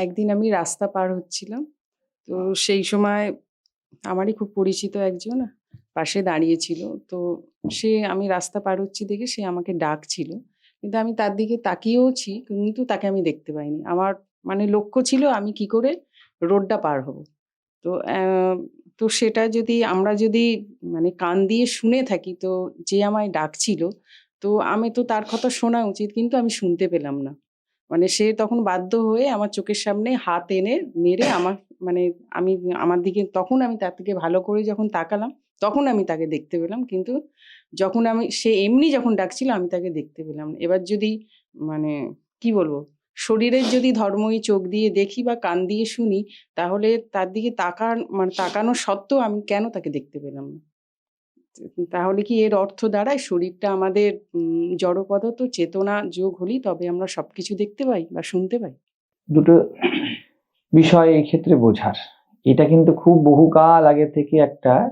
একদিন আমি রাস্তা পার হচ্ছিলাম। তো সেই সময় আমারই খুব পরিচিত একজন পাশে দাঁড়িয়েছিল তো সে আমি রাস্তা পার হচ্ছি দেখে সে আমাকে ডাকছিল। কিন্তু আমি তার দিকে তাকিয়েওছি কিন্তু তাকে আমি দেখতে পাইনি। আমার মানে লক্ষ্য ছিল আমি কি করে রোডটা পার হব। তো তো সেটা যদি আমরা যদি মানে কান দিয়ে শুনে থাকি তো যে আমায় ডাকছিল তো আমি তো তার কথা শোনা উচিত কিন্তু আমি শুনতে পেলাম না। মানে সে তখন বাধ্য হয়ে আমার চোখের সামনে হাত এনে মেরে আমার মানে আমি আমার দিকে, তখন আমি তার থেকে ভালো করে যখন তাকালাম, তখন আমি তাকে দেখতে পেলাম। কিন্তু যখন আমি, সে এমনি যখন ডাকছিল, আমি তাকে দেখতে পেলাম এবার যদি মানে কি বলব, শরীরের যদি ধর্মই চোখ দিয়ে দেখি বা কান দিয়ে শুনি, তাহলে তার দিকে তাকান মানে তাকানো সত্ত্বেও আমি কেন তাকে দেখতে পেলাম না? তাহলে কি এর অর্থ দাঁড়ায়? শরীরটা আমাদের জড় পদার্থ চেতনা যোগ হলেই তবে আমরা সবকিছু দেখতে পাই বা শুনতে পাই? দুটো বিষয় এই ক্ষেত্রে বোঝার। এটা কিন্তু খুব বহুকাল আগে থেকে একটা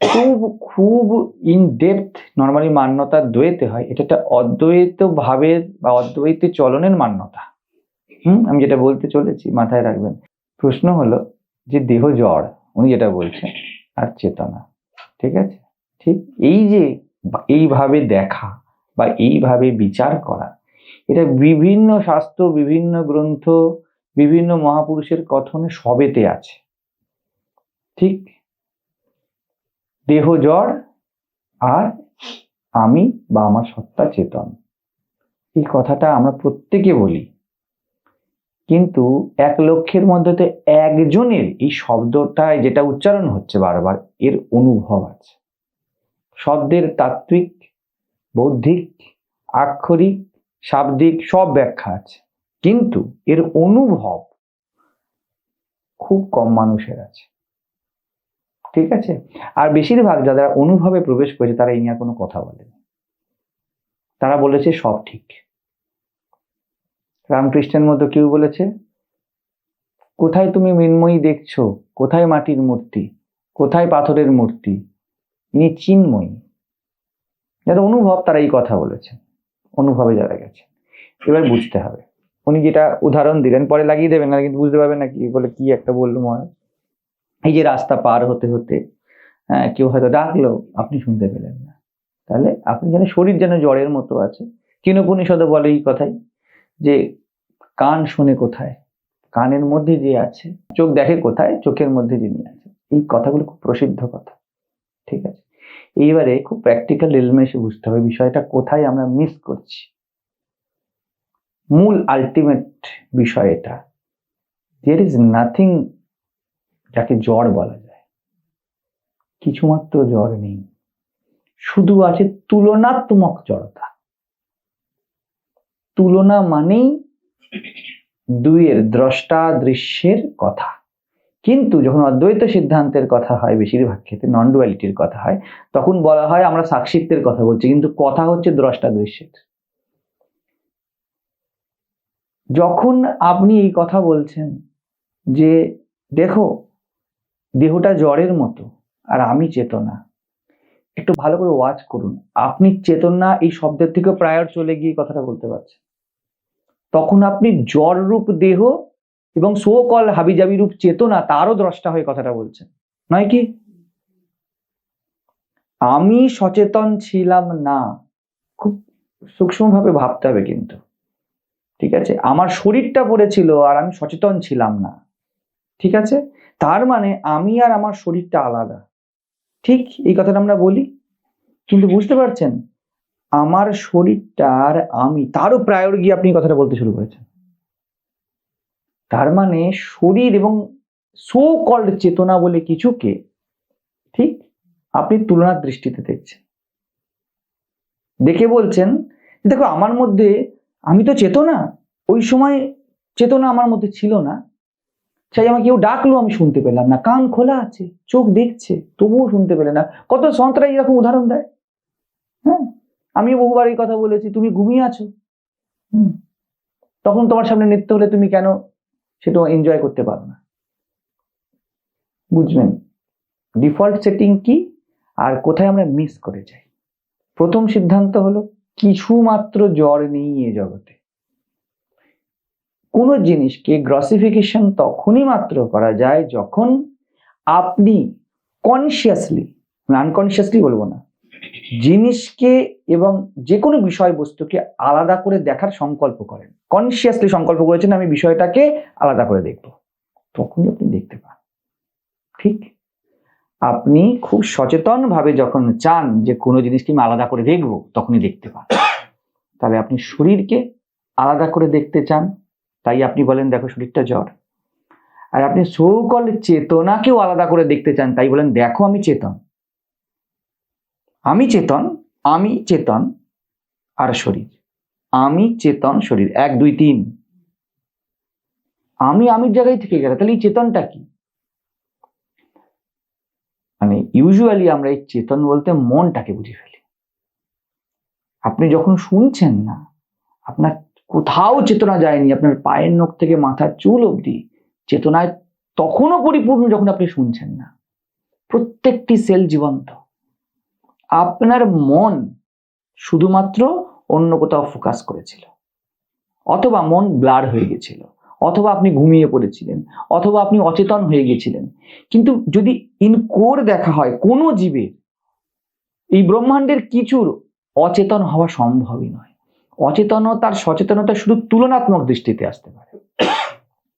খুব খুব ইন ডেপথ নর্মালি মান্যতা দ্বৈতে হয়। এটা একটা অদ্বৈত ভাবের বা অদ্বৈত চলনের মান্যতা। হুম? আমি যেটা বলতে চলেছি, মাথায় রাখবেন। প্রশ্ন হলো যে দেহ জড়, উনি যেটা বলছেন, আর চেতনা। ঠিক আছে? ঠিক? এই যে এইভাবে দেখা বা এইভাবে বিচার করা, এটা বিভিন্ন শাস্ত্র, বিভিন্ন গ্রন্থ, বিভিন্ন মহাপুরুষের কথনে সবেতে আছে। ঠিক? দেহ জড় আর আমি বা আমার সত্তা চেতন। এই কথাটা আমরা প্রত্যেকে বলি। কিন্তু এক লক্ষের মধ্যে একজনের এই শব্দটায় যেটা উচ্চারণ হচ্ছে বারবার, এর অনুভব আছে। শব্দের তাত্ত্বিক, বৌদ্ধিক, আক্ষরিক, শাব্দিক সব ব্যাখ্যা আছে। কিন্তু এর অনুভব খুব কম মানুষের আছে। ঠিক আছে? আর বেশিরভাগ যারা অনুভবে প্রবেশ করেছে, তারা এই নিয়ে কোনো কথা বলেনি। তারা বলেছে সব ঠিক। রামকৃষ্ণের মতো কেউ বলেছে, কোথায় তুমি মৃন্ময়ী দেখছ? কোথায় মাটির মূর্তি? কোথায় পাথরের মূর্তি? ইনি চিন্ময়ী যারা অনুভব তারা এই কথা বলেছে। অনুভবে যারা গেছে। এবার বুঝতে হবে। উনি যেটা উদাহরণ দিলেন, পরে লাগিয়ে দেবেন না কিন্তু বুঝতে পারবেন না কি বলে কি একটা বলল মনে এই যে রাস্তা পার হতে হতে হ্যাঁ কেউ হয়তো ডাকলো, আপনি শুনতে পেলেন না। তাহলে আপনি যেন শরীর যেন জ্বরের মতো আছে। কিনোপনিষদে বলে এই কথাই যে, কান শুনে কোথায়? কানের মধ্যে যে আছে, চোখ দেখে কোথায়? চোখের মধ্যে যিনি আছে। এই কথাগুলো খুব প্রসিদ্ধ কথা। ঠিক আছে? এইবারে খুব প্র্যাকটিক্যাল এলিমেন্টে বুঝতে হবে বিষয়টা, কোথায় আমরা মিস করছি। মূল আলটিমেট বিষয় এটা। দেয়ার ইজ নাথিং যাকে জ্বর বলা যায়। কিছুমাত্র জ্বর নেই। শুধু আছে তুলনাত্মক জড়তা। তুলনা মানেই দুইয়ের দ্রষ্টা দৃশ্যের কথা। কিন্তু যখন অদ্বৈত সিদ্ধান্তের কথা হয়, বেশিরভাগ ক্ষেত্রে নন ডুয়ালিটির কথা হয়, তখন বলা হয় আমরা সাক্ষিত্বের কথা বলছি, কিন্তু কথা হচ্ছে দ্রষ্টা দৃশ্যের যখন আপনি এই কথা বলছেন যে, দেখো, দেহটা জ্বরের মতো, আর আমি চেতনা। একটু ভালো করে ওয়াচ করুন, আপনি চেতনা এই শব্দের থেকে প্রায়র চলে গিয়ে কথাটা বলতে পারছেন। তখন আপনি জ্বর রূপ দেহ এবং সোকল হাবিজাবি রূপ চেতনা তারও দ্রষ্টা হয়ে কথাটা বলছেন। নয় কি? আমি সচেতন ছিলাম না। খুব সূক্ষ্মভাবে ভাবতে হবে কিন্তু। ঠিক আছে? আমার শরীরটা পড়েছিল আর আমি সচেতন ছিলাম না। ঠিক আছে? তার মানে আমি আর আমার শরীরটা আলাদা। ঠিক এই কথাটা আমরা বলি। কিন্তু বুঝতে পারছেন? আমার শরীরটা আর আমি, তারও প্রায়র গিয়ে আপনি কথাটা বলতে শুরু করেছেন। তার মানে শরীর এবং সো কল্ড চেতনা বলে কিছুকে ঠিক আপনি তুলনার দৃষ্টিতে দেখছেন। দেখে বলছেন, দেখো আমার মধ্যে আমি তো চেতনা, ওই সময় চেতনা আমার মধ্যে ছিল না। সেই আমাকে কেউ ডাকলো, আমি শুনতে পেলাম না। কান খোলা আছে, চোখ দেখছে, তবুও শুনতে পেলে না। কত সন্ত্রাস এরকম উদাহরণ দেয়? হ্যাঁ আমি বহুবার এই কথা বলেছি, তুমি ঘুমিয়ে আছো। হুম, তখন তোমার সামনে নৃত্য হলে তুমি কেন সেটা এনজয় করতে পারো না। বুঝবেন ডিফল্ট সেটিং কি? আর কোথায় আমরা মিস করে যাই? প্রথম সিদ্ধান্ত হলো কিছু মাত্র জ্বর নেই এ জগতে। কোনো জিনিসকে গ্রসিফিকেশন তখনই মাত্র করা যায় যখন আপনি কনসিয়াসলি আনকনসিয়াসলি বলব না, জিনিসকে এবং যে কোনো বিষয়বস্তুকে আলাদা করে দেখার সংকল্প করেন। কনসিয়াসলি সংকল্প করেছেন, আমি বিষয়টাকে আলাদা করে দেখব। তখনই আপনি দেখতে পান। ঠিক? আপনি খুব সচেতনভাবে যখন চান যে কোনো জিনিসকে আমি আলাদা করে দেখব, তখনই দেখতে পান। তাহলে আপনি শরীরকে আলাদা করে দেখতে চান। তাই আপনি বলেন, দেখো, শরীরটা জ্বর। আর আপনি সৌকল চেতনাকেও আলাদা করে দেখতে চান, তাই বলেন, দেখো, আমি চেতন। আমি চেতন আমি চেতন, আর শরীর। আমি চেতন শরীর, এক, দুই, তিন। আমি আমির জায়গায় থেকে গেল তাহলে এই চেতনটা কি? মানে ইউজুয়ালি আমরা এই চেতন বলতে মনটাকে বুঝে ফেলি। আপনি যখন শুনছেন না, আপনার কোথাও চেতনা যায়নি, আপনার পায়ের নখ থেকে মাথার চুল অবধি, চেতনায় তখনও পরিপূর্ণ যখন আপনি শুনছেন না, প্রত্যেকটি সেল জীবন্ত। আপনার মন শুধুমাত্র অন্য কোথাও ফোকাস করেছিল। অথবা মন ব্লার হয়ে গেছিল। অথবা আপনি ঘুমিয়ে পড়েছিলেন। অথবা আপনি অচেতন হয়ে গেছিলেন। কিন্তু যদি ইন কোর দেখা হয়, কোনো জীবের, এই ব্রহ্মাণ্ডের কিছুর অচেতন হওয়া সম্ভবই নয়। অচেতনতার সচেতনতা শুধু তুলনাত্মক দৃষ্টিতে আসতে পারে।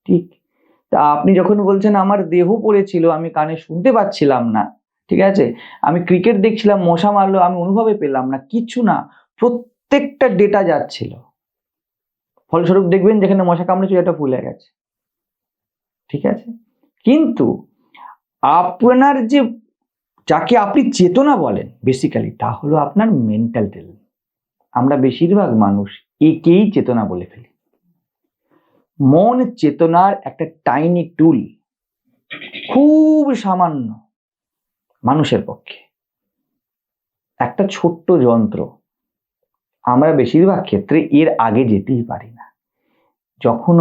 ঠিক? তা আপনি যখন বলছেন, আমার দেহ পড়েছিল, আমি কানে শুনতে পাচ্ছিলাম না। ঠিক আছে? আমি ক্রিকেট দেখছিলাম, মশা মারলো, আমি অনুভবে পেলাম না। কিছু না। প্রত্যেকটা ডেটা যাচ্ছিল। ফলস্বরূপ দেখবেন যেখানে মশা কামড়েছিল এটা ফুলে গেছে। ঠিক আছে? কিন্তু আপনার যে, যাকে আপনি চেতনা বলেন বেসিক্যালি তা হলো আপনার মেন্টাল টেলেন্ট আমরা বেশিরভাগ মানুষ একেই চেতনা বলে ফেলি। মন চেতনার একটা টাইনি টুল খুব সামান্য মানুষের পক্ষে। একটা ছোট্ট যন্ত্র আমরা বেশিরভাগ ক্ষেত্রে এর আগে যেতেই পারি না। যখন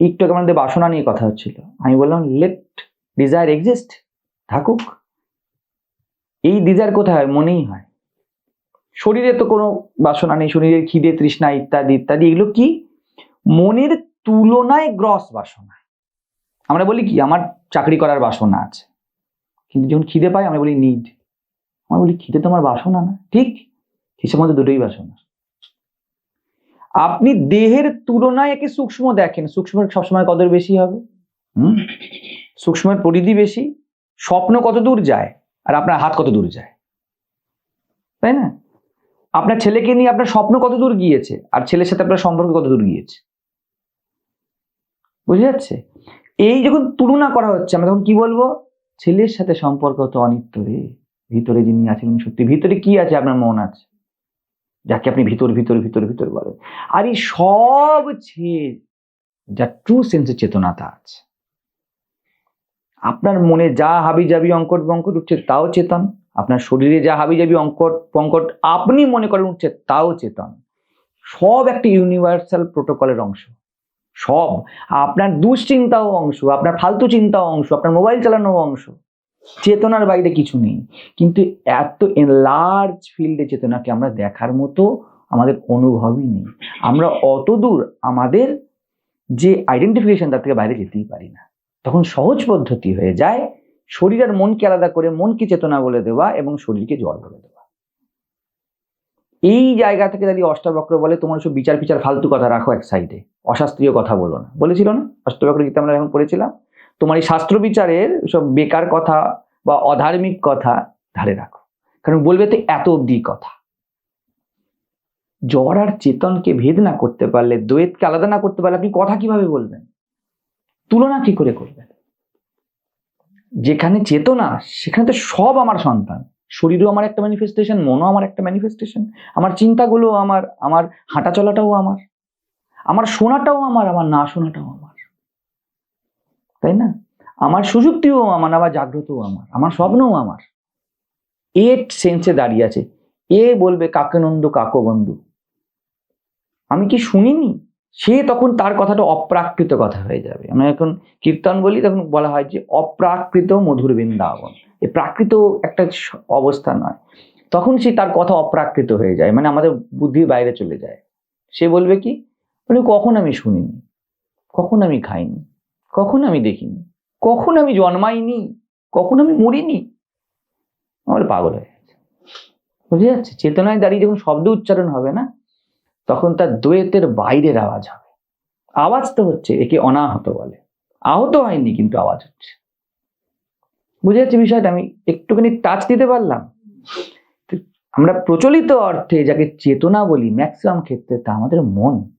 একটু আমাদের বাসনা নিয়ে কথা হচ্ছিল, আমি বললাম লেট ডিজায়ার এক্সিস্ট থাকুক। এই ডিজায়ার কোথায় হয়? মনেই হয়। শরীরে তো কোনো বাসনা নেই, শরীরের খিদে, তৃষ্ণা ইত্যাদি ইত্যাদি, এগুলো কি? মনের তুলনায় গ্রস বাসনা। আমরা বলি কি, আমার চাকরি করার বাসনা আছে। কিন্তু যখন খিদে পাই, আমরা বলি নিড আমরা বলি, খিদে তো আমার বাসনা না। ঠিক? হিসেব মধ্যে দুটোই বাসনা। আপনি দেহের তুলনায় একে সূক্ষ্ম দেখেন। সূক্ষ্মের সবসময় কদর বেশি হবে? হুম? সূক্ষ্মের পরিধি বেশি স্বপ্ন কত দূর যায় আর আপনার হাত কত দূর যায়? তাই না? আপনার ছেলেকে নিয়ে আপনার স্বপ্ন কত দূর গিয়েছে আর ছেলের সাথে আপনার সম্পর্ক কত দূর গিয়েছে? বুঝে যাচ্ছে? এই যখন তুলনা করা হচ্ছে আমরা তখন কি বলব? ছেলের সাথে সম্পর্ক তো অনিত্য রে ভিতরে যিনি আছেন সত্যি ভিতরে কি আছে আপনার মন আছে? যাকে আপনি ভিতর ভিতর ভিতর ভিতর বলেন। আর এই সব যা ট্রু সেন্সের চেতনাটা আছে, আপনার মনে যা হাবি যাবি অঙ্কট বঙ্কট উঠছে তাও চেতন, আপনার শরীরে যা হাবি যাবি অঙ্কট পঙ্কট আপনি মনে করেন উঠছে তাও চেতন, সব একটা ইউনিভার্সাল প্রোটোকলের অংশ, সব। আপনার দুশ্চিন্তাও অংশ, আপনার ফালতু চিন্তাও অংশ, আপনার মোবাইল চালানো অংশ চেতনার বাইরে কিছু নেই। কিন্তু এত লার্জ ফিল্ডে চেতনাকে আমরা দেখার মতো আমাদের অনুভবই নেই। আমরা অত দূর আমাদের যে আইডেন্টিফিকেশন তার থেকে বাইরে যেতেই পারি না। তখন সহজ পদ্ধতি হয়ে যায় শরীর আর মনকে আলাদা করে মনকে চেতনা বলে দেওয়া এবং শরীরকে জ্বর বলে দেওয়া। এই জায়গা থেকে দাঁড়িয়ে অষ্টাবক্র বলে, তোমার সব বিচার বিচার ফালতু কথা রাখো এক সাইডে অশাস্ত্রীয় কথা বলো না। বলেছিল না? অষ্টাবক্র গীতা আমরা এখন পড়েছিলাম তোমার এই শাস্ত্র বিচারের সব বেকার কথা বা অধার্মিক কথা ধারে রাখো। কারণ বলবে তো এত অব্দি কথা। জ্বর আর চেতনকে ভেদ না করতে পারলে, দ্বৈতকে আলাদা না করতে পারলে আপনি কথা কীভাবে বলবেন? তুলনা কি করে করবেন? যেখানে চেতনা, সেখানে তো সব আমার সন্তান। শরীরও আমার একটা ম্যানিফেস্টেশন মনও আমার একটা ম্যানিফেস্টেশন আমার চিন্তাগুলো আমার আমার হাঁটা চলাটাও আমার। আমার শোনাটাও আমার আমার না শোনাটাও আমার। তাই না? আমার সুযুক্তিও আমার, আবার জাগ্রতও আমার আমার স্বপ্নও আমার। এ সেন্সে দাঁড়িয়ে আছে। এ বলবে, কাকে নন্দ, কাকো বন্ধু? আমি কি শুনিনি? সে তখন তার কথাটা অপ্রাকৃত কথা হয়ে যাবে। আমরা এখন কীর্তন বলি, তখন বলা হয় যে, অপ্রাকৃত মধুর বৃন্দাবন। এ প্রাকৃত একটা অবস্থা নয়। তখন সে তার কথা অপ্রাকৃত হয়ে যায় মানে আমাদের বুদ্ধির বাইরে চলে যায়। সে বলবে কি? বলে, কখন আমি শুনিনি? কখন আমি খাইনি? কখন আমি দেখিনি, কখন আমি জন্মাইনি, কখন আমি মরিনি। আমার পাগল হয়ে গেছে। বুঝে যাচ্ছে? চেতনায় দাঁড়িয়ে যখন শব্দ উচ্চারণ হবে না, তখন তার দ্বৈতের বাইরের আওয়াজ হবে। আওয়াজ তো হচ্ছে, একে অনাহত বলে। আহত হয়নি কিন্তু আওয়াজ হচ্ছে। বুঝে যাচ্ছে বিষয়টা? আমি একটুখানি টাচ দিতে পারলাম। আমরা প্রচলিত অর্থে যাকে চেতনা বলি ম্যাক্সিমাম ক্ষেত্রে তা আমাদের মন।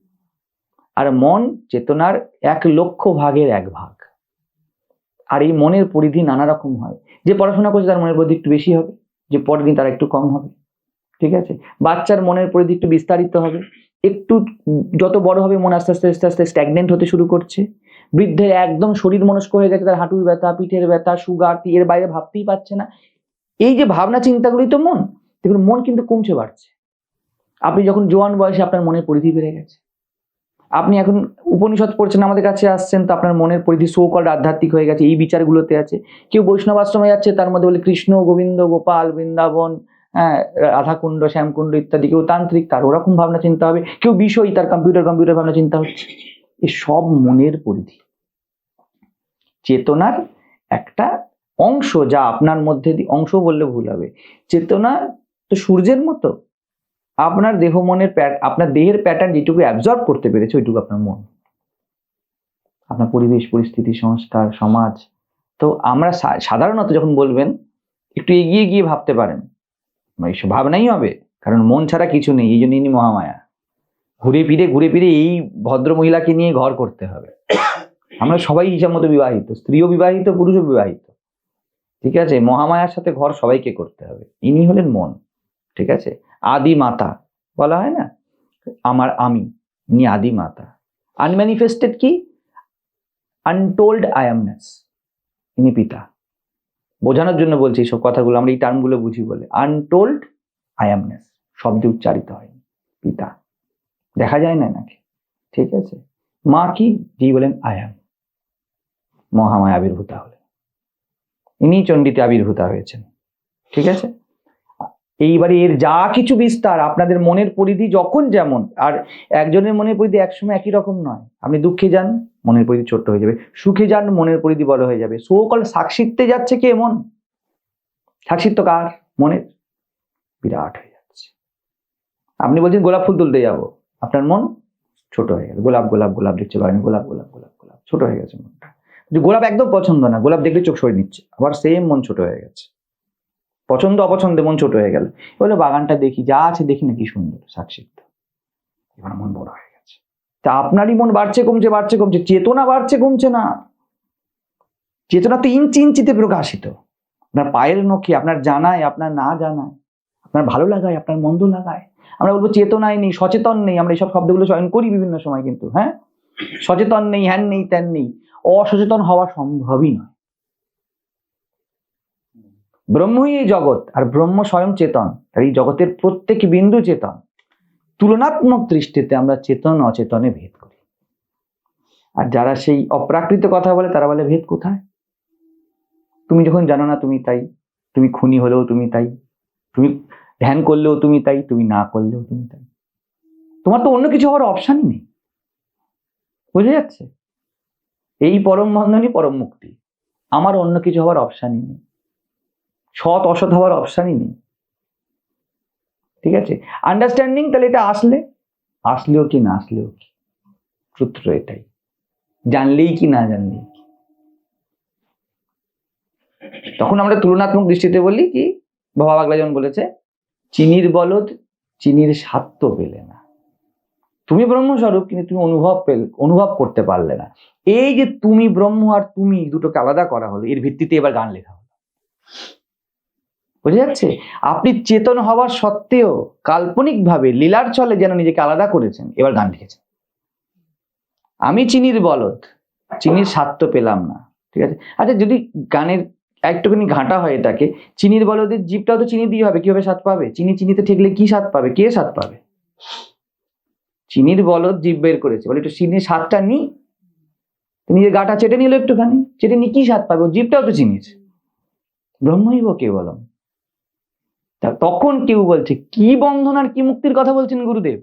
আর মন চেতনার এক লক্ষ ভাগের এক ভাগ। আর এই মনের পরিধি নানা রকম হয়। যে পড়াশোনা করছে তার মনের পরিধি একটু বেশি হবে, যে পরের দিন তার একটু কম হবে। ঠিক আছে? বাচ্চার মনের পরিধি একটু বিস্তারিত হবে। একটু যত বড় হবে মন আস্তে আস্তে আস্তে আস্তে স্ট্যাগনেন্ট হতে শুরু করছে। বৃদ্ধের একদম শরীর মনস্ক হয়ে গেছে, তার হাঁটুর ব্যথা, পিঠের ব্যথা সুগার এর বাইরে ভাবতেই পারছে না। এই যে ভাবনা চিন্তাগুলি তো মন। দেখুন, মন কিন্তু কমছে বাড়ছে। আপনি যখন জোয়ান বয়সে আপনার মনের পরিধি বেড়ে গেছে। আপনি এখন উপনিষদ পড়ছেন, আমাদের কাছে আসছেন, তো আপনার মনের পরিধি সৌকল আধ্যাত্মিক হয়ে গেছে, এই বিচারগুলোতে আছে। কেউ বৈষ্ণব আশ্রমে যাচ্ছে, তার মধ্যে বলে কৃষ্ণ, গোবিন্দ, গোপাল, বৃন্দাবন হ্যাঁ রাধাকুণ্ড, শ্যামকুণ্ড ইত্যাদি, কেউ তান্ত্রিক, তার ওরকম ভাবনা চিন্তা হবে, কেউ বিষয়, তার কম্পিউটার কম্পিউটার ভাবনা চিন্তা হচ্ছে। এ সব মনের পরিধি। চেতনার একটা অংশ, যা আপনার মধ্যে অংশ বললে ভুল হবে। চেতনা তো সূর্যের মতো। আপনার দেহ মনের আপনার দেহের প্যাটার্ন যেটুকু অ্যাবজর্ব করতে পেরেছে, ওইটুকু আপনার মন। আপনার পরিবেশ, পরিস্থিতি, সংস্কার, সমাজ। তো আমরা সাধারণত যখন বলবেন, একটু এগিয়ে গিয়ে ভাবতে পারেন। এইসব ভাবনাই হবে, কারণ মন ছাড়া কিছু নেই এই জন্য ইনি মহামায়া। ঘুরে ফিরে ঘুরে ফিরে এই ভদ্র মহিলাকে নিয়ে ঘর করতে হবে। আমরা সবাই হিসাব মতো বিবাহিত, স্ত্রীও বিবাহিত, পুরুষও বিবাহিত। ঠিক আছে? মহামায়ার সাথে ঘর সবাইকে করতে হবে। ইনি হলেন মন। ঠিক আছে? আদি মাতা, বলা হয় না? আমার আমি, ইনি আদি মাতা। আনম্যানিফেস্টেড কি? আনটোল্ড আয়ামনেস ইনি পিতা। বোঝানোর জন্য বলছি এইসব কথাগুলো, আমরা এই টার্মগুলো বুঝি বলে। আনটোল্ড আয়ামনেস শব্দে উচ্চারিত হয়নি, পিতা। দেখা যায় না নাকি? ঠিক আছে। মা কি? যিনি বলেন আয়াম মহামায়া আবির্ভূতা হলেন। ইনি চণ্ডীতে আবির্ভূতা হয়েছেন। ঠিক আছে? এইবারে এর যা কিছু বিস্তার আপনাদের মনের পরিধি যখন যেমন, আর একজনের মনের পরিধি একসময় একই রকম নয়। আপনি দুঃখে যান, মনের পরিধি ছোট্ট হয়ে যাবে। সুখে যান, মনের পরিধি বড় হয়ে যাবে। সকল সাক্ষিত্বে যাচ্ছে কে মন সাক্ষিত্ব কার? মনের। বিরাট হয়ে যাচ্ছে। আপনি বলছেন গোলাপ ফুল তুলতে যাব। আপনার মন ছোট হয়ে গেল। গোলাপ গোলাপ গোলাপ দেখছে পারেন। গোলাপ গোলাপ গোলাপ গোলাপ। ছোট হয়ে গেছে মনটা। গোলাপ একদম পছন্দ না, গোলাপ দেখলে চোখ সরে নিচ্ছে। আবার সেম মন ছোট হয়ে গেছে। পছন্দ অপছন্দ মন ছোট হয়ে গেল। বলে বাগানটা দেখি, যা আছে দেখি না কি সুন্দর সাক্ষিত্ব এবার মন বড় হয়ে গেছে। তা আপনারই মন বাড়ছে, কমছে বাড়ছে, কমছে, চেতনা বাড়ছে, কমছে না। চেতনা তো ইঞ্চি ইঞ্চিতে প্রকাশিত। আপনার পায়ের নখে, আপনার জানায়, আপনার না জানায়, আপনার ভালো লাগায়, আপনার মন্দ লাগায়। আমরা বলব, চেতনায় নেই, সচেতন নেই। আমরা এইসব শব্দগুলো চয়ন করি বিভিন্ন সময় কিন্তু হ্যাঁ? সচেতন নেই, হ্যান নেই, ত্যান নেই। অসচেতন হওয়া সম্ভবই নয়। ব্রহ্মই এই জগৎ, আর ব্রহ্ম স্বয়ং চেতন, আর এই জগতের প্রত্যেক বিন্দু চেতন। তুলনাত্মক দৃষ্টিতে আমরা চেতন, অচেতনে ভেদ করি। আর যারা সেই অপ্রাকৃত কথা বলে, তারা বলে, ভেদ কোথায়? তুমি যখন জানো না তুমি তাই, তুমি খুনি হলেও তুমি তাই, তুমি ধ্যান করলেও তুমি তাই, তুমি না করলেও তুমি তাই। তোমার তো অন্য কিছু হওয়ার অপশানই নেই। বুঝে যাচ্ছে? এই পরম বন্ধনই পরম মুক্তি। আমার অন্য কিছু হওয়ার অপশানই নেই। সৎ, অসৎ হওয়ার অপশানই নেই। ঠিক আছে? আন্ডারস্ট্যান্ডিং তাহলে এটা আসলে? আসলেও কি না আসলেও কি? সূত্র এটাই। জানলেই কি, না জানলেই তখন আমরা তুলনাত্মক দৃষ্টিতে বলি কি? বাবা বাগলা যেমন বলেছে, চিনির বলদ চিনির স্বাদ তো পেলে না। তুমি ব্রহ্মস্বরূপ, কিন্তু তুমি অনুভব পেলে, অনুভব করতে পারলে না। এই যে তুমি ব্রহ্ম আর তুমি দুটোকে আলাদা করা হলো, এর ভিত্তিতে এবার গান লেখা হলো। বুঝে যাচ্ছে? আপনি চেতন হওয়ার সত্ত্বেও কাল্পনিকভাবে লীলার চলে যেন নিজেকে আলাদা করেছেন, এবার গান লিখেছেন। আমি চিনির বলদ, চিনির স্বাদ তো পেলাম না, ঠিক আছে? আচ্ছা যদি গানের একটুখানি ঘাঁটা হয় এটাকে, চিনির বলদের জীবটাও তো চিনি দিয়ে হবে, কীভাবে স্বাদ পাবে? চিনি চিনিতে ঠেকলে কি স্বাদ পাবে? কে স্বাদ পাবে? চিনির বলদ জীব বের করেছে, বলে একটু চিনির স্বাদটা নি। নিজের গাটা চেটে নিল একটুখানি, চেটে নি কি স্বাদ পাবে? ও জীবটাও তো চিনির। ব্রহ্মইব কেবলম তা তখন কেউ বলছে, কি বন্ধন আর কি মুক্তির কথা বলছেন গুরুদেব?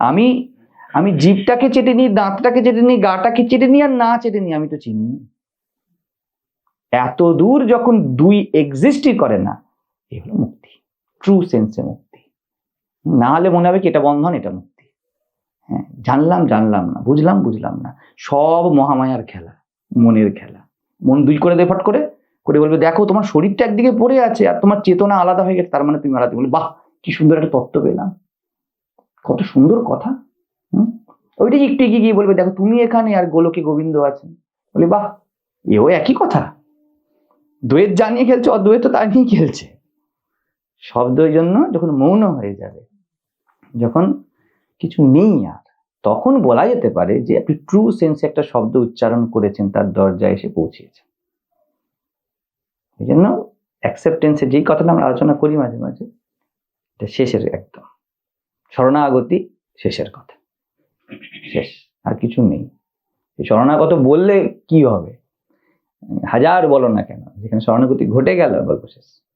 আমি আমি জিভটাকে চেটে নিই, দাঁতটাকে চেটে নিই, গাটাকে চেটে নিই আর না চেটে নিই, আমি তো চিনি। এত দূর যখন দুই এক্সিস্টই করে না এই হলো মুক্তি ট্রু সেন্সে মুক্তি। না হলে মনে হবে কি এটা বন্ধন, এটা মুক্তি। হ্যাঁ জানলাম জানলাম না, বুঝলাম বুঝলাম না। সব মহামায়ার খেলা, মনের খেলা। মন দুই করে দেয় ফট করে। করে বলবে, দেখো, তোমার শরীরটা একদিকে পড়ে আছে আর তোমার চেতনা আলাদা হয়ে গেছে, তার মানে তুমি আলাদা। বলে, বাহ, কি সুন্দর একটা তত্ত্ব পেলাম। কত সুন্দর কথা, হুম? ওইটাই একটু এগিয়ে গিয়ে বলবে, দেখো, তুমি এখানে আর গোলকে গোবিন্দ আছেন বলে, বাহ, এও একই কথা। দ্বৈত জানিয়ে খেলছে, অদ্বৈত তা নিয়ে খেলছে। শব্দের জন্য যখন মৌন হয়ে যাবে, যখন কিছু নেই আর, তখন বলা যেতে পারে যে, আপনি ট্রু সেন্সে একটা শব্দ উচ্চারণ করেছেন, তার দরজায় এসে পৌঁছিয়েছেন এই জন্য অ্যাকসেপ্টেন্সের যেই কথাটা আমরা আলোচনা করি মাঝে মাঝে, এটা শেষের একদম। শরণাগতি শেষের কথা। শেষ, আর কিছু নেই। শরণাগত বললে কি হবে? হাজার বলো না কেন, যেখানে শরণাগতি ঘটে গেল গল্প শেষ।